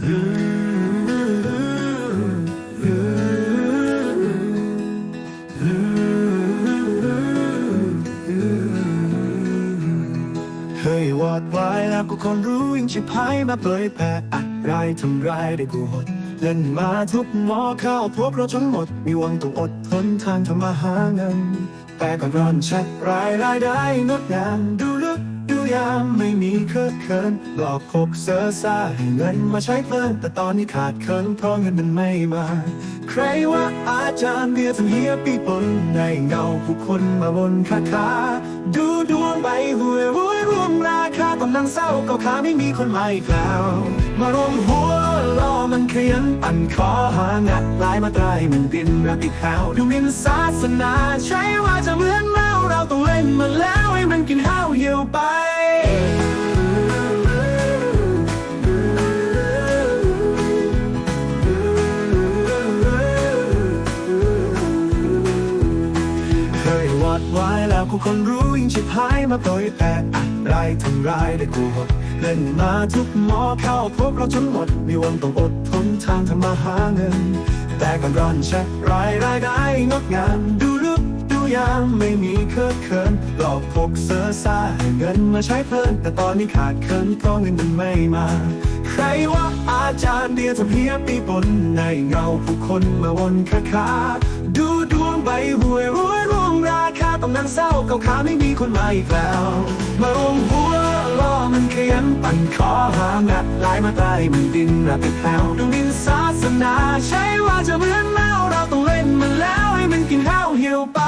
เฮ้ยวอดไวแล้วกูคนรู้ยิ่งชิบหายมาเผยแผ่อะไรทำร้ายได้กูหดเล่นมาทุกหมอเข้าพวกเราจนหมด มีวังต้องอดทนทางทำมาหาเงิน แต่ก่อนร้อนแชทรายรายได้งดงามดู ยามไม่มีเคอะเขินหลอกพกเสือซ่าให้เงินมาใช้เพลินแต่ตอนนี้ขาดเคินเพราะเงินมันไม่มา ใครว่าอาจารย์เบียร์ทำเฮียปีปนในเงาผู้คนมาบนคาถาดูดวงใบหวยรวยรวมราคากำลังเศร้าก็ขาไม่มีคนมาอีกแล้ว มารวมหัวล้อมันเขียนปั่นคอหางัดลายมาตรายมันดินรักอีกขาวดูมินศาสนาใช่ว่าจะเหมือนเมาเราต้องเล่นมันแล้ว ดไว้แล้วกูคนรู้ยิ่งชิบหายมาโปรยแต่อะไรทำร้ายได้กูหดเล่นมาทุกหมอเข้าพวกเราจนหมดมีวันต้องอดทนทางทำมาหาเงิน แต่ก่อนร้อนแชทรายรายได้งดงามดูลึกดูยามไม่มีเคอะเขินหลอกพกเสือซ่าให้เงินมาใช้เพลิน แต่ตอนนี้ขาดเคินเพราะเงินมันไม่มาใครว่าอาจารย์เดียวทำเพียบปีปนในเงาผู้คนมาวนคาคาดูดวงใบหวย ต้องนั่งเศร้าเก่าขาไม่มีคนมาอีกแล้ว มารวมหัวล้อมันเขียนปั่นขอหางัดลายมาใต้มันดินระเบิดแผ่วดวงดินศาสนา ใช่ว่าจะเหมือนเมาเราต้องเล่นมันแล้วให้มันกินข้าวเหี่ยวไป